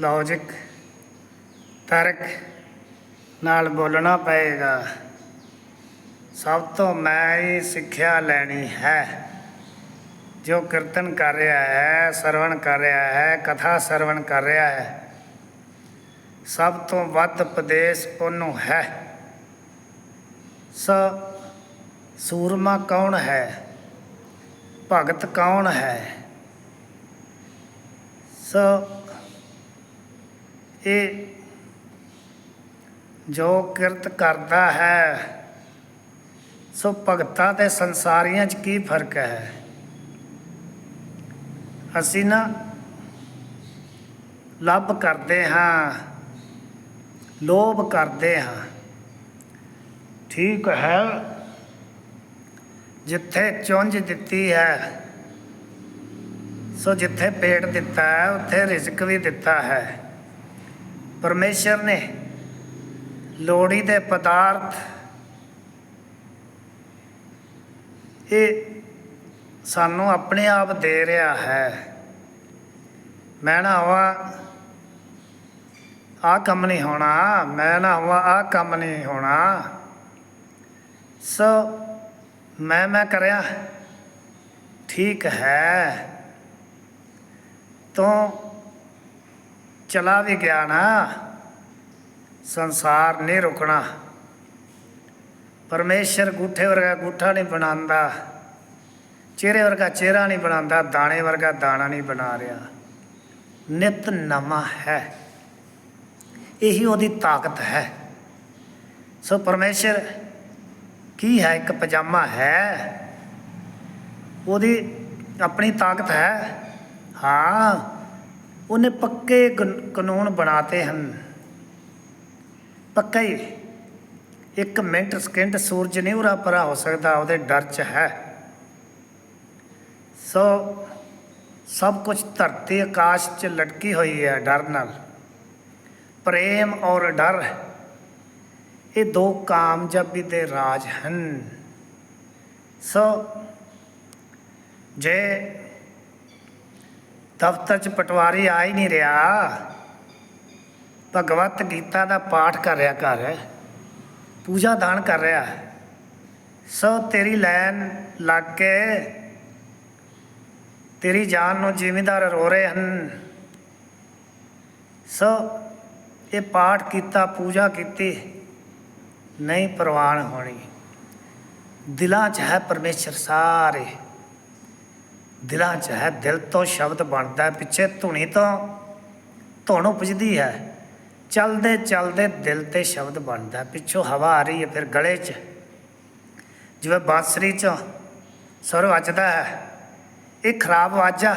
Logic ਤਰਕ ਨਾਲ ਬੋਲਣਾ ਪਏਗਾ। ਸਭ ਤੋਂ ਮੈਂ ਹੀ ਸਿੱਖਿਆ ਲੈਣੀ ਹੈ। ਜੋ ਕੀਰਤਨ ਕਰ ਰਿਹਾ ਹੈ, ਸਰਵਣ ਕਰ ਰਿਹਾ ਹੈ, ਕਥਾ ਸਰਵਣ ਕਰ ਰਿਹਾ ਹੈ, ਸਭ ਤੋਂ ਵੱਧ ਉਪਦੇਸ਼ ਉਹਨੂੰ ਹੈ। ਸ ਸੂਰਮਾ ਕੌਣ ਹੈ? ਭਗਤ ਕੌਣ ਹੈ? ਸ ਇਹ ਜੋ ਕਿਰਤ ਕਰਦਾ ਹੈ, ਸੋ ਭਗਤਾਂ ਤੇ ਸੰਸਾਰੀਆਂ 'ਚ ਕੀ ਫ਼ਰਕ ਹੈ? ਅਸੀਂ ਨਾ ਲੱਭ ਕਰਦੇ ਹਾਂ, ਲੋਭ ਕਰਦੇ ਹਾਂ। ਠੀਕ ਹੈ, ਜਿੱਥੇ ਚੁੰਝ ਦਿੱਤੀ ਹੈ, ਸੋ ਜਿੱਥੇ ਪੇਟ ਦਿੱਤਾ ਹੈ, ਉੱਥੇ ਰਿਜ਼ਕ ਵੀ ਦਿੱਤਾ ਹੈ। ਪਰਮੇਸ਼ਰ ਨੇ ਲੋੜੀ ਦੇ ਪਦਾਰਥ ਇਹ ਸਾਨੂੰ ਆਪਣੇ ਆਪ ਦੇ ਰਿਹਾ ਹੈ। ਮੈਂ ਨਾ ਹੋਵਾਂ ਆ ਕੰਮ ਨਹੀਂ ਹੋਣਾ। ਮੈਂ ਨਾ ਹੋਵਾਂ ਆ ਕੰਮ ਨਹੀਂ ਹੋਣਾ। ਸੋ ਮੈਂ ਮੈਂ ਕਰਿਆ, ਠੀਕ ਹੈ। ਤੂੰ ਚਲਾ ਵੀ ਗਿਆ ਨਾ, ਸੰਸਾਰ ਨਹੀਂ ਰੁਕਣਾ। ਪਰਮੇਸ਼ਰ ਗੁੱਠੇ ਵਰਗਾ ਗੁੱਠਾ ਨਹੀਂ ਬਣਾਉਂਦਾ, ਚਿਹਰੇ ਵਰਗਾ ਚਿਹਰਾ ਨਹੀਂ ਬਣਾਉਂਦਾ, ਦਾਣੇ ਵਰਗਾ ਦਾਣਾ ਨਹੀਂ ਬਣਾ ਰਿਹਾ। ਨਿਤ ਨਵਾਂ ਹੈ। ਇਹੀ ਉਹਦੀ ਤਾਕਤ ਹੈ। ਸੋ ਪਰਮੇਸ਼ਰ ਕੀ ਹੈ? ਇੱਕ ਪਜਾਮਾ ਹੈ। ਉਹਦੀ ਆਪਣੀ ਤਾਕਤ ਹੈ। ਹਾਂ। ਉਹਨੇ ਪੱਕੇ ਕਾਨ- ਕਾਨੂੰਨ ਬਣਾਤੇ ਹਨ। ਪੱਕਾ ਹੀ ਇੱਕ ਮਿੰਟ, ਸਕਿੰਟ ਸੂਰਜ ਨਹੀਂ ਉਰਾ ਪਰਾ ਹੋ ਸਕਦਾ, ਉਹਦੇ ਡਰ 'ਚ ਹੈ। ਸੋ ਸਭ ਕੁਝ ਧਰਤੀ ਆਕਾਸ਼ 'ਚ ਲਟਕੀ ਹੋਈ ਹੈ ਡਰ ਨਾਲ। ਪ੍ਰੇਮ ਔਰ ਡਰ, ਇਹ ਦੋ ਕਾਮਯਾਬੀ ਦੇ ਰਾਜ ਹਨ। ਸੋ ਜੇ ਦਫ਼ਤਰ 'ਚ ਪਟਵਾਰੀ ਆ ਹੀ ਨਹੀਂ ਰਿਹਾ। ਭਗਵਤ ਗੀਤਾ ਦਾ ਪਾਠ ਕਰ ਰਿਹਾ ਘਰ। ਪੂਜਾ ਦਾਨ ਕਰ ਰਿਹਾ। ਸੋ ਤੇਰੀ ਲਾਈਨ ਲੱਗ ਕੇ ਤੇਰੀ ਜਾਨ ਨੂੰ ਜ਼ਿਮੀਂਦਾਰ ਰੋ ਰਹੇ ਹਨ। ਸੋ ਇਹ ਪਾਠ ਕੀਤਾ, ਪੂਜਾ ਕੀਤੀ, ਨਹੀਂ ਪ੍ਰਵਾਨ ਹੋਣੀ। ਦਿਲਾਂ 'ਚ ਹੈ ਪਰਮੇਸ਼ਰ ਸਾਰੇ। ਦਿਲਾਂ 'ਚ ਹੈ, ਦਿਲ ਤੋਂ ਸ਼ਬਦ ਬਣਦਾ ਪਿੱਛੇ ਧੁਨੀ ਤੋਂ ਧੁਨ ਉਪਜਦੀ ਹੈ। ਚਲਦੇ ਚਲਦੇ ਦਿਲ ਤੇ ਸ਼ਬਦ ਬਣਦਾ ਪਿੱਛੋਂ ਹਵਾ ਆ ਰਹੀ ਹੈ ਫਿਰ ਗਲੇ 'ਚ। ਜਿਵੇਂ ਬਾਂਸਰੀ 'ਚੋਂ ਸੁਰ ਵੱਜਦਾ ਹੈ, ਇਹ ਖਰਾਬ ਆਵਾਜ਼ਾਂ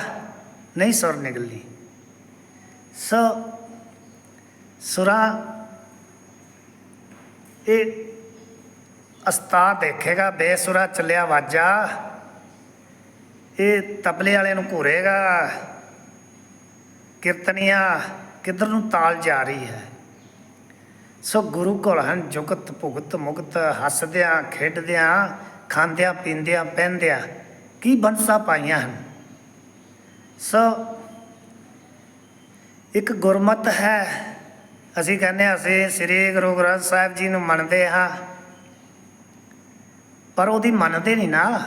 ਨਹੀਂ ਸੁਰ ਨਿਕਲਦੀ। ਸੋ ਸੁਰਾਂ, ਇਹ ਅਸਤਾ ਦੇਖੇਗਾ, ਬੇਸੁਰਾ ਚੱਲਿਆ ਵਾਜਾ। ਇਹ ਤਬਲੇ ਵਾਲਿਆਂ ਨੂੰ ਘੂਰੇਗਾ। ਕੀਰਤਨੀਆਂ, ਕਿੱਧਰ ਨੂੰ ਤਾਲ ਜਾ ਰਹੀ ਹੈ? ਸੋ ਗੁਰੂ ਕੋਲ ਹਨ, ਜੁਗਤ ਭੁਗਤ ਮੁਕਤ, ਹੱਸਦਿਆਂ, ਖੇਡਦਿਆਂ, ਖਾਂਦਿਆਂ, ਪੀਂਦਿਆਂ, ਪਹਿਨਦਿਆਂ, ਕੀ ਬੰਸਾ ਪਾਈਆਂ ਹਨ? ਸੋ ਇੱਕ ਗੁਰਮਤ ਹੈ। ਅਸੀਂ ਕਹਿੰਦੇ ਹਾਂ, ਅਸੀਂ ਸ੍ਰੀ ਗੁਰੂ ਗ੍ਰੰਥ ਸਾਹਿਬ ਜੀ ਨੂੰ ਮੰਨਦੇ ਹਾਂ। ਪਰ ਉਹਦੀ ਮੰਨਦੇ ਨਹੀਂ ਨਾ।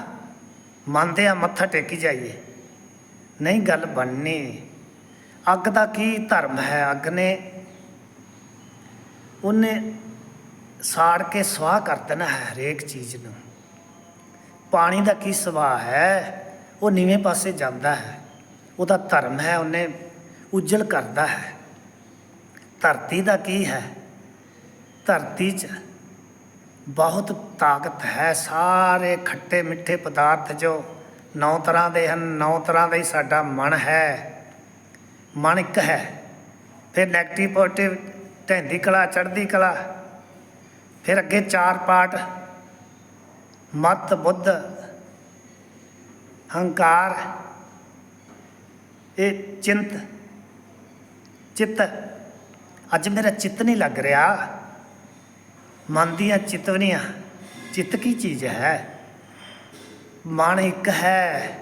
ਮੰਨਦੇ ਆ, ਮੱਥਾ ਟੇਕੀ ਜਾਈਏ। ਨਹੀਂ, ਗੱਲ ਬਣਨੀ। ਅੱਗ ਦਾ ਕੀ ਧਰਮ ਹੈ? ਅੱਗ ਨੇ ਉਹਨੇ ਸਾੜ ਕੇ ਸਵਾਹ ਕਰ ਦੇਣਾ ਹੈ ਹਰੇਕ ਚੀਜ਼ ਨੂੰ। ਪਾਣੀ ਦਾ ਕੀ ਸੁਭਾਅ ਹੈ? ਉਹ ਨੀਵੇਂ ਪਾਸੇ ਜਾਂਦਾ ਹੈ। ਉਹਦਾ ਧਰਮ ਹੈ, ਉਹਨੇ ਉਜਲ ਕਰਦਾ ਹੈ। ਧਰਤੀ ਦਾ ਕੀ ਹੈ? ਧਰਤੀ 'ਚ ਬਹੁਤ ਤਾਕਤ ਹੈ। ਸਾਰੇ ਖੱਟੇ ਮਿੱਠੇ ਪਦਾਰਥ ਜੋ ਨੌ ਤਰ੍ਹਾਂ ਦੇ ਹਨ, ਨੌ ਤਰ੍ਹਾਂ ਦਾ ਹੀ ਸਾਡਾ ਮਨ ਹੈ। ਮਨ ਇੱਕ ਹੈ। ਫਿਰ 네ਗੇਟਿਵ ਪੋਜ਼ਿਟਿਵ ਢਹਿੰਦੀ ਕਲਾ, ਚੜ੍ਹਦੀ ਕਲਾ। ਫਿਰ ਅੱਗੇ ਚਾਰ ਪਾਠ। ਮਤ, ਬੁੱਧ, ਹੰਕਾਰ, ਇਹ ਚਿੰਤ, ਚਿੱਤ। ਅੱਜ ਮੇਰਾ ਚਿੱਤ ਨਹੀਂ ਲੱਗ ਰਿਹਾ। ਮਨ ਦੀਆਂ ਚਿਤਵਨੀਆਂ, ਚਿੱਤ ਕੀ ਚੀਜ਼ ਹੈ? ਮਨ ਇੱਕ ਹੈ,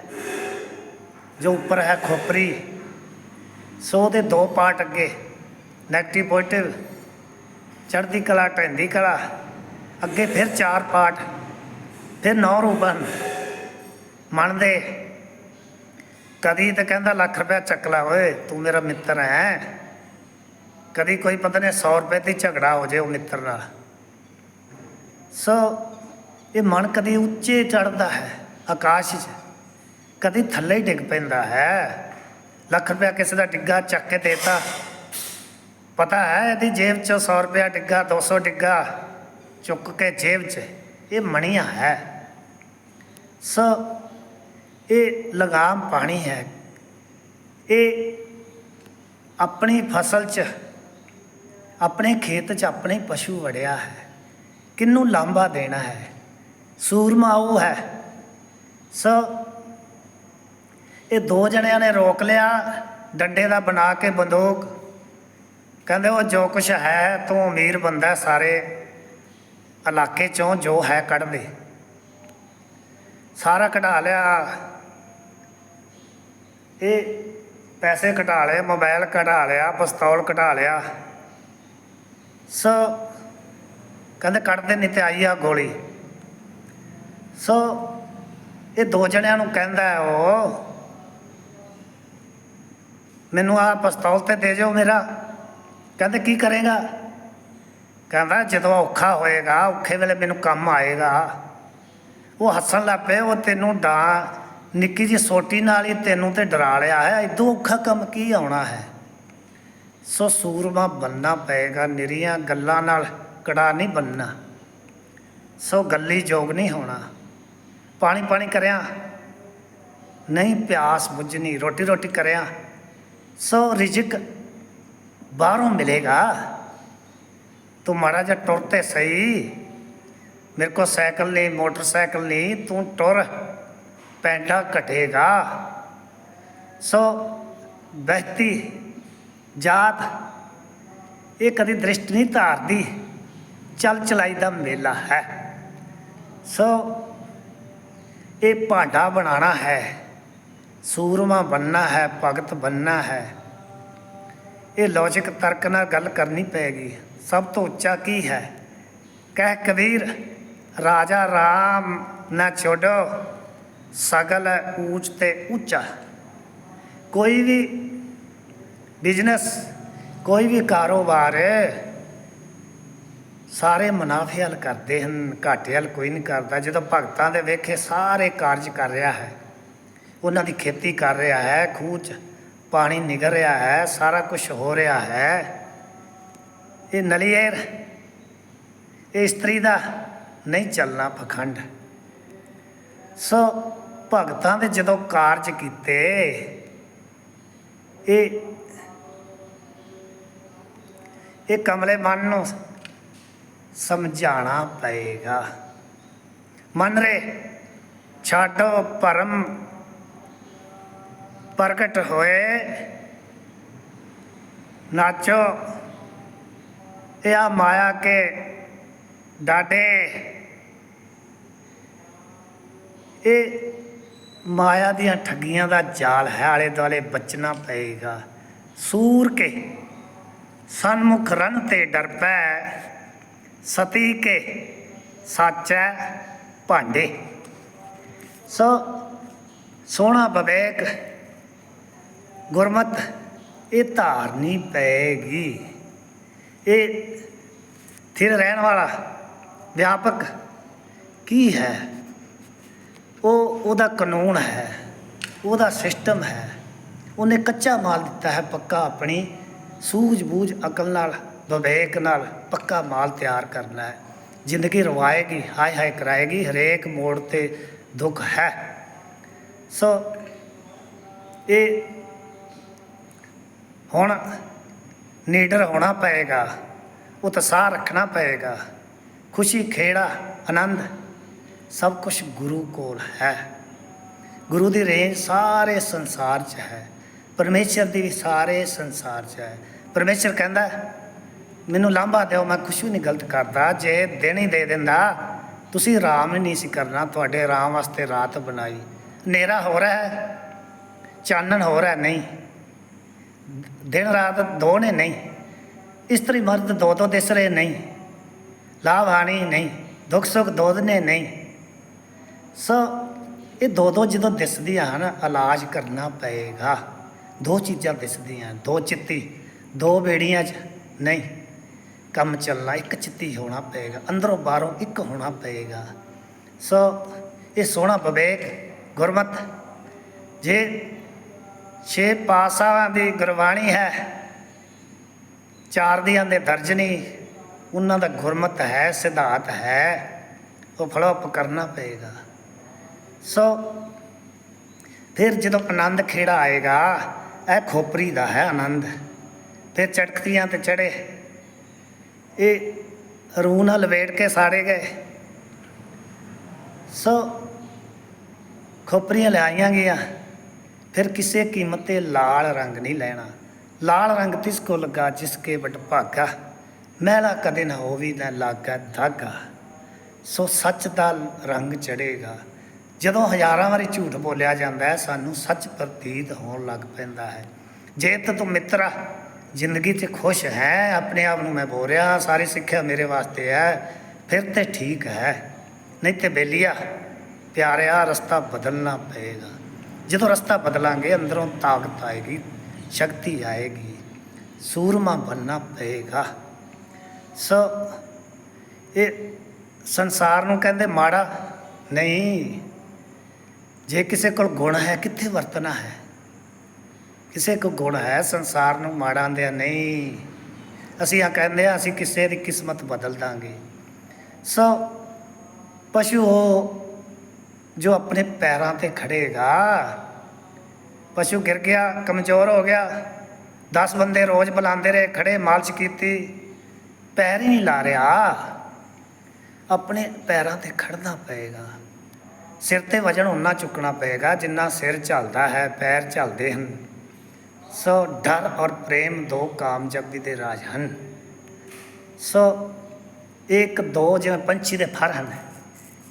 ਜੋ ਉੱਪਰ ਹੈ ਖੋਪਰੀ। ਸੋ ਉਹਦੇ ਦੋ ਪਾਰਟ ਅੱਗੇ ਨੈਗੇਟਿਵ ਪੋਜ਼ਿਟਿਵ ਚੜ੍ਹਦੀ ਕਲਾ, ਢਹਿੰਦੀ ਕਲਾ। ਅੱਗੇ ਫਿਰ ਚਾਰ ਪਾਠ, ਫਿਰ ਨੌ ਰੂਪਨ। ਮਨ ਦੇ, ਕਦੀ ਤਾਂ ਕਹਿੰਦਾ ਲੱਖ ਰੁਪਇਆ ਚੱਕ ਲੈ ਓਏ, ਤੂੰ ਮੇਰਾ ਮਿੱਤਰ ਹੈ। ਕਦੀ ਕੋਈ ਪਤਾ ਨਹੀਂ 100 ਰੁਪਏ ਦੀ ਝਗੜਾ ਹੋ ਜੇ ਉਹ ਮਿੱਤਰ ਨਾਲ। ਸੋ, ਇਹ ਮਨ ਕਦੀ ਉੱਚੇ ਚੜਦਾ ਹੈ, ਆਕਾਸ਼ 'ਚ। ਕਦੇ ਥੱਲੇ ਹੀ ਡਿੱਗ ਪੈਂਦਾ ਹੈ। ਲੱਖ ਰੁਪਇਆ ਕਿਸੇ ਦਾ ਡਿੱਗਾ, ਚੱਕ ਕੇ ਦੇਤਾ ਪਤਾ ਹੈ ਇਹਦੀ ਜੇਬ 'ਚੋਂ 100 ਰੁਪਇਆ ਡਿੱਗਾ 200 ਡਿੱਗਾ, ਚੁੱਕ ਕੇ ਜੇਬ 'ਚ। ਇਹ ਮਣੀਆਂ ਹੈ। ਸੋ, ਇਹ ਲਗਾਮ ਪਾਣੀ ਹੈ। ਇਹ ਆਪਣੀ ਫਸਲ 'ਚ, ਆਪਣੇ ਖੇਤ 'ਚ ਆਪਣੇ ਪਸ਼ੂ ਵੜਿਆ ਹੈ। ਕਿੰਨੂੰ ਲਾਂਭਾ ਦੇਣਾ ਹੈ? ਸੂਰਮਾ ਉਹ ਹੈ। ਸੋ, ਇਹ ਦੋ ਜਣਿਆਂ ਨੇ ਰੋਕ ਲਿਆ, ਡੰਡੇ ਦਾ ਬਣਾ ਕੇ ਬੰਦੂਕ। ਕਹਿੰਦੇ, ਉਹ ਜੋ ਕੁਛ ਹੈ, ਤੂੰ ਅਮੀਰ ਬੰਦਾ ਸਾਰੇ। ਇਲਾਕੇ ਚੋਂ ਜੋ ਹੈ ਕੱਢ ਦੇ। ਸਾਰਾ ਕਢਾ ਲਿਆ। ਇਹ ਪੈਸੇ ਕਢਾ ਲਏ ਮੋਬਾਈਲ ਕਢਾ ਲਿਆ, ਪਿਸਤੌਲ ਕਢਾ ਲਿਆ। ਸੋ ਕਹਿੰਦੇ ਕੱਢਦੇ ਨਹੀਂ ਤੇ ਆਈ ਆ ਗੋਲੀ। ਸੋ ਇਹ ਦੋ ਜਣਿਆਂ ਨੂੰ ਕਹਿੰਦਾ ਹੈ ਉਹ, ਮੈਨੂੰ ਆ ਪਸਤੌਲ ਤੇ ਦੇ ਜਾਓ ਮੇਰਾ। ਕਹਿੰਦੇ, ਕੀ ਕਰੇਗਾ? ਕਹਿੰਦਾ, ਜਦੋਂ ਔਖਾ ਹੋਏਗਾ, ਔਖੇ ਵੇਲੇ ਮੈਨੂੰ ਕੰਮ ਆਏਗਾ। ਉਹ ਹੱਸਣ ਲੱਗ ਪਏ, ਉਹ ਤੈਨੂੰ ਡਾਂ, ਨਿੱਕੀ ਜਿਹੀ ਸੋਟੀ ਨਾਲ ਹੀ ਤੈਨੂੰ ਤੇ ਡਰਾ ਲਿਆ ਹੈ ਇਦੋਂ ਔਖਾ ਕੰਮ ਕੀ ਆਉਣਾ ਹੈ? ਸੋ ਸੂਰਮਾ ਬੰਨਾ ਪਏਗਾ ਨਿਰੀਆਂ ਗੱਲਾਂ ਨਾਲ। ਕੜਾ ਨਹੀਂ ਬੰਨਣਾ। ਸੋ ਗੱਲੀ ਜੋਗ ਨਹੀਂ ਹੋਣਾ। ਪਾਣੀ ਪਾਣੀ ਕਰਿਆ। ਨਹੀਂ ਪਿਆਸ ਬੁੱਝਣੀ, ਰੋਟੀ ਰੋਟੀ ਕਰਿਆ। ਸੋ ਰਿਜਕ ਬਾਹਰੋਂ ਮਿਲੇਗਾ। ਤੂੰ ਮਾੜਾ ਜਿਹਾ ਟੁਰ ਤੇ ਸਹੀ। ਮੇਰੇ ਕੋ ਸਾਈਕਲ ਨਹੀਂ, ਮੋਟਰਸਾਈਕਲ ਨਹੀਂ, ਤੂੰ ਟੁਰ। ਪੈਂਡਾ ਘਟੇਗਾ। ਸੋ ਬਹਿਤੀ ਜਾਤ, ਇਹ ਕਦੀ ਦ੍ਰਿਸ਼ਟ ਨਹੀਂ ਧਾਰਦੀ। ਚਲ ਚਲਾਈ ਦਾ ਮੇਲਾ ਹੈ। ਸੋ ਇਹ ਭਾਂਡਾ ਬਣਾਉਣਾ ਹੈ। ਸੂਰਮਾ ਬੰਨਣਾ ਹੈ, ਭਗਤ ਬੰਨਣਾ ਹੈ। ਇਹ ਲੌਜਿਕ ਤਰਕ ਨਾਲ ਗੱਲ ਕਰਨੀ ਪਏਗੀ। ਸਭ ਤੋਂ ਉੱਚਾ ਕੀ ਹੈ? ਕਹਿ ਕਬੀਰ, ਰਾਜਾ ਰਾਮ, ਨਾ ਛੋਡੋ। ਸਗਲ ਉੱਚ ਤੇ ਉੱਚਾ। ਕੋਈ ਵੀ ਬਿਜ਼ਨਸ ਕੋਈ ਵੀ ਕਾਰੋਬਾਰ ਸਾਰੇ ਮੁਨਾਫੇ ਹਲ ਕਰਦੇ ਹਨ, ਘਾਟੇ ਹਲ ਕੋਈ ਨਹੀਂ ਕਰਦਾ। ਜਦੋਂ ਭਗਤਾਂ ਦੇ ਵੇਖੇ ਸਾਰੇ ਕਾਰਜ ਕਰ ਰਿਹਾ ਹੈ, ਉਹਨਾਂ ਦੀ ਖੇਤੀ ਕਰ ਰਿਹਾ ਹੈ ਖੂਹ 'ਚ ਪਾਣੀ ਨਿਕਲ ਰਿਹਾ ਹੈ, ਸਾਰਾ ਕੁਝ ਹੋ ਰਿਹਾ ਹੈ। ਇਹ ਨਲੀਏਰ, ਇਹ ਇਸਤਰੀ ਦਾ ਨਹੀਂ ਚੱਲਣਾ ਪਖੰਡ। ਸੋ ਭਗਤਾਂ ਦੇ ਜਦੋਂ ਕਾਰਜ ਕੀਤੇ, ਇਹ ਇਹ ਕਮਲੇ ਮਨ ਨੂੰ ਸਮਝਾਣਾ ਪਏਗਾ। ਮਨ ਰੇ, ਛਾਡੋ ਪਰਮ ਪ੍ਰਗਟ ਹੋਏ। ਨਾਚੋ, ਇਹ ਮਾਇਆ ਕੇ ਡਾਡੇ ਇਹ ਮਾਇਆ ਦੀਆਂ ਠੱਗੀਆਂ ਦਾ ਜਾਲ ਹੈ, ਆਲੇ ਦੁਆਲੇ ਬਚਣਾ ਪਏਗਾ। ਸੂਰ ਕੇ, ਸਨਮੁਖ ਰਨ ਤੇ ਡਰ ਪੈ। ਸਤੀ ਕੇ ਸਾਚੈ ਭਾਂਡੇ। ਸੋ ਸੋਹਣਾ ਵਿਵੇਕ, ਗੁਰਮਤ, ਇਹ ਧਾਰਨੀ ਪਏਗੀ ਇਹ ਥਿਰ ਰਹਿਣ ਵਾਲਾ ਵਿਆਪਕ ਕੀ ਹੈ? ਉਹ, ਉਹਦਾ ਕਾਨੂੰਨ ਹੈ, ਉਹਦਾ ਸਿਸਟਮ ਹੈ। ਉਹਨੇ ਕੱਚਾ ਮਾਲ ਦਿੱਤਾ ਹੈ ਪੱਕਾ ਆਪਣੀ ਸੂਝ-ਬੂਝ ਅਕਲ ਨਾਲ। ਵਿਵੇਕ ਨਾਲ ਪੱਕਾ ਮਾਲ ਤਿਆਰ ਕਰਨਾ ਹੈ। ਜ਼ਿੰਦਗੀ ਰਵਾਏਗੀ, ਹਾਏ ਹਾਏ ਕਰਾਏਗੀ, ਹਰੇਕ ਮੋੜ ਤੇ ਦੁੱਖ ਹੈ। ਸੋ ਇਹ ਹੁਣ ਨੀਡਰ ਹੋਣਾ ਪਏਗਾ, ਉਤਸ਼ਾਹ ਰੱਖਣਾ ਪਏਗਾ, ਖੁਸ਼ੀ, ਖੇੜਾ, ਆਨੰਦ, ਸਭ ਕੁਝ ਗੁਰੂ ਕੋਲ ਹੈ। ਗੁਰੂ ਦੀ ਰੇਂਜ ਸਾਰੇ ਸੰਸਾਰ 'ਚ ਹੈ। ਪਰਮੇਸ਼ਰ ਦੀ ਵੀ ਸਾਰੇ ਸੰਸਾਰ 'ਚ ਹੈ। ਪਰਮੇਸ਼ਰ ਕਹਿੰਦਾ ਮੈਨੂੰ ਲਾਂਭਾ ਦਿਓ, ਮੈਂ ਕੁਛ ਵੀ ਨਹੀਂ ਗਲਤ ਕਰਦਾ, ਜੇ ਦਿਨ ਹੀ ਦੇ ਦਿੰਦਾ, ਤੁਸੀਂ ਆਰਾਮ ਹੀ ਨਹੀਂ ਸੀ ਕਰਨਾ, ਤੁਹਾਡੇ ਆਰਾਮ ਵਾਸਤੇ ਰਾਤ ਬਣਾਈ। ਹਨੇਰਾ ਹੋ ਰਿਹਾ ਹੈ, ਚਾਨਣ ਹੋ ਰਿਹਾ ਨਹੀਂ। ਦਿਨ ਰਾਤ ਦੋ ਨੇ ਨਹੀਂ, ਇਸਤਰੀ ਮਰਦ ਦੋ ਦੋ ਦਿਸ ਰਹੇ ਨਹੀਂ ਲਾਭ ਹਾਨੀ ਨਹੀਂ, ਦੁੱਖ ਸੁੱਖ ਦੋ ਨੇ ਨਹੀਂ। ਸੋ ਇਹ ਦੋ ਦੋ ਜਦੋਂ ਦਿਸਦੀਆਂ ਹਨ, ਇਲਾਜ ਕਰਨਾ ਪਏਗਾ। ਦੋ ਚੀਜ਼ਾਂ ਦਿਸਦੀਆਂ, ਦੋ ਚਿੱਤੀ, ਦੋ ਬੇੜੀਆਂ 'ਚ ਨਹੀਂ। ਕੰਮ ਚੱਲਣਾ ਇੱਕ ਚਿੱਤੀ ਹੋਣਾ ਪਏਗਾ, ਅੰਦਰੋਂ ਬਾਹਰੋਂ ਇੱਕ ਹੋਣਾ ਪਏਗਾ। ਸੋ ਇਹ ਸੋਹਣਾ ਵਿਵੇਕ, ਗੁਰਮਤ। ਜੇ ਛੇ ਪਾਸਾਂ ਦੀ ਗੁਰਬਾਣੀ ਹੈ, ਚਾਰ ਦੀਆਂ ਦੇ ਦਰਜਨੀ, ਉਹਨਾਂ ਦਾ ਗੁਰਮਤ ਹੈ, ਸਿਧਾਂਤ ਹੈ, ਉਹ ਫਲੋਪ ਕਰਨਾ ਪਏਗਾ। ਸੋ ਫਿਰ ਜਦੋਂ ਆਨੰਦ ਖੇੜਾ ਆਏਗਾ, ਇਹ ਖੋਪਰੀ ਦਾ ਹੈ ਆਨੰਦ। ਫਿਰ ਚਟਕਤੀਆਂ ਤੇ ਚੜੇ ਇਹ ਰੂਹ ਨਾਲ ਲਵੇਟ ਕੇ ਸਾੜੇ ਗਏ। ਸੋ ਖੋਪਰੀਆਂ ਲਿਆਈਆਂ ਗਿਆ ਫਿਰ ਕਿਸੇ ਕੀਮਤ ਤੇ ਲਾਲ ਰੰਗ ਨਹੀਂ ਲੈਣਾ। ਲਾਲ ਰੰਗ ਤਿਸ ਕੋ ਲਗਾ ਜਿਸ ਕੇ ਵਟ ਭਾਗਾ। ਮਹਿਲਾ ਕਦੇ ਨਾ ਹੋਵੀ ਨਾ ਲਾਗਾ ਧਾਗਾ। ਸੋ ਸੱਚ ਦਾ ਰੰਗ ਚੜੇਗਾ। ਜਦੋਂ ਹਜ਼ਾਰਾਂ ਵਾਰੀ ਝੂਠ ਬੋਲਿਆ ਜਾਂਦਾ ਹੈ, ਸਾਨੂੰ ਸੱਚ ਪ੍ਰਤੀਤ ਹੋਣ ਲੱਗ ਪੈਂਦਾ ਹੈ। ਜੇ ਤਾਂ ਤੂੰ ਮਿੱਤਰਾ ਜ਼ਿੰਦਗੀ 'ਚ ਖੁਸ਼ ਹੈ, ਆਪਣੇ ਆਪ ਨੂੰ ਮੈਂ ਬੋਲ ਰਿਹਾ, ਸਾਰੀ ਸਿੱਖਿਆ ਮੇਰੇ ਵਾਸਤੇ ਹੈ, ਫਿਰ ਤੇ ਠੀਕ ਹੈ। ਨਹੀਂ ਤੇ ਬੇਲੀਆ, ਪਿਆਰਿਆ, ਰਸਤਾ ਬਦਲਣਾ ਪਏਗਾ। ਜਦੋਂ ਰਸਤਾ ਬਦਲਾਂਗੇ, ਅੰਦਰੋਂ ਤਾਕਤ ਆਏਗੀ, ਸ਼ਕਤੀ ਆਏਗੀ, ਸੂਰਮਾ ਬਣਨਾ ਪਏਗਾ। ਸੋ, ਇਹ ਸੰਸਾਰ ਨੂੰ ਕਹਿੰਦੇ ਮਾੜਾ ਨਹੀਂ, ਜੇ ਕਿਸੇ ਕੋਲ ਗੁਣ ਹੈ, ਕਿੱਥੇ ਵਰਤਣਾ ਹੈ? ਕਿਸੇ ਕੋ ਗੁਣ ਹੈ ਸੰਸਾਰ ਨੂੰ ਮਾੜਾ ਆਂਦਿਆ ਨਹੀਂ। ਅਸੀਂ ਆ ਕਹਿੰਦੇ ਆ ਅਸੀਂ ਕਿਸੇ ਦੀ ਕਿਸਮਤ ਬਦਲ ਦਾਂਗੇ। ਸੋ ਪਸ਼ੂ ਉਹ ਜੋ ਆਪਣੇ ਪੈਰਾਂ ਤੇ ਖੜੇਗਾ। ਪਸ਼ੂ ਗਿਰ ਗਿਆ, ਕਮਜ਼ੋਰ ਹੋ ਗਿਆ। 10 ਬੰਦੇ ਰੋਜ਼ ਬੁਲਾਉਂਦੇ ਰਹੇ ਖੜੇ ਮਾਲਸ਼ ਕੀਤੀ। ਪੈਰ ਹੀ ਨਹੀਂ ਲਾ ਰਿਹਾ। ਆਪਣੇ ਪੈਰਾਂ ਤੇ ਖੜਨਾ ਪਏਗਾ। ਸਿਰ ਤੇ ਵਜਨ ਉਨਾ ਚੁੱਕਣਾ ਪਏਗਾ ਜਿੰਨਾ ਸਿਰ ਚੱਲਦਾ ਹੈ, ਪੈਰ ਚੱਲਦੇ ਹਨ। ਸੋ ਡਰ ਔਰ ਪ੍ਰੇਮ ਦੋ ਕਾਮਯਾਬੀ ਦੇ ਰਾਜ ਹਨ। ਸੋ ਇੱਕ ਦੋ ਜਿਵੇਂ ਪੰਛੀ ਦੇ ਫਰ ਹਨ,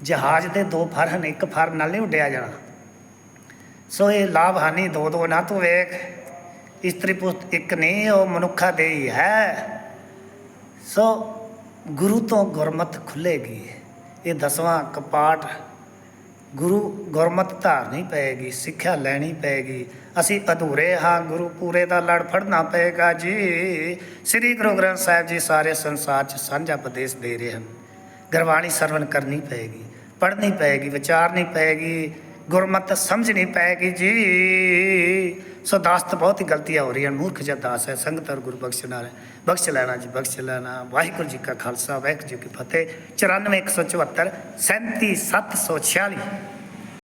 ਜਹਾਜ਼ ਦੇ ਦੋ ਫਰ ਹਨ, ਇੱਕ ਫਰ ਨਾਲ ਨਹੀਂ ਉੱਡਿਆ ਜਾਣਾ। ਸੋ ਇਹ ਲਾਭ ਹਾਨੀ ਦੋ ਦੋ ਨਾ ਤੂੰ ਵੇਖ, ਇਸਤਰੀ ਪੁਸਤ ਇੱਕ ਨਹੀਂ ਉਹ ਮਨੁੱਖਾ ਦੇ ਹੀ। ਹੈ ਸੋ ਗੁਰੂ ਤੋਂ ਗੁਰਮਤ ਖੁੱਲੇਗੀ ਇਹ ਦਸਵਾਂ ਕਪਾਟ ਗੁਰੂ ਗੁਰਮਤ ਧਾਰਨੀ ਪਏਗੀ, ਸਿੱਖਿਆ ਲੈਣੀ ਪਏਗੀ। ਅਸੀਂ ਅਧੂਰੇ ਹਾਂ, ਗੁਰੂ ਪੂਰੇ ਦਾ ਲੜ ਫੜਨਾ ਪਏਗਾ ਜੀ। ਸ੍ਰੀ ਗੁਰੂ ਗ੍ਰੰਥ ਸਾਹਿਬ ਜੀ ਸਾਰੇ ਸੰਸਾਰ 'ਚ ਸਾਂਝਾ ਉਪਦੇਸ਼ ਦੇ ਰਹੇ ਹਨ। ਗੁਰਬਾਣੀ ਸਰਵਣ ਕਰਨੀ ਪਏਗੀ, ਪੜ੍ਹਨੀ ਪਏਗੀ, ਵਿਚਾਰਨੀ ਪਏਗੀ, ਗੁਰਮਤ ਸਮਝਣੀ ਪਏਗੀ ਜੀ। ਸੋ ਦਾਸ ਤੋਂ ਬਹੁਤ ਹੀ ਗਲਤੀਆਂ ਹੋ ਰਹੀਆਂ ਮੂਰਖ ਜਿਹਾ ਦਾਸ ਹੈ, ਸੰਗਤ ਔਰ ਗੁਰੂ ਬਖਸ਼ ਨਾਲ ਹੈ। ਬਖਸ਼ ਲੈਣਾ ਜੀ, ਬਖਸ਼ ਲੈਣਾ। ਵਾਹਿਗੁਰੂ ਜੀ ਕਾ ਖਾਲਸਾ, ਵਾਹਿਗੁਰੂ ਜੀ ਕੀ ਫਤਿਹ। 94 174 37 746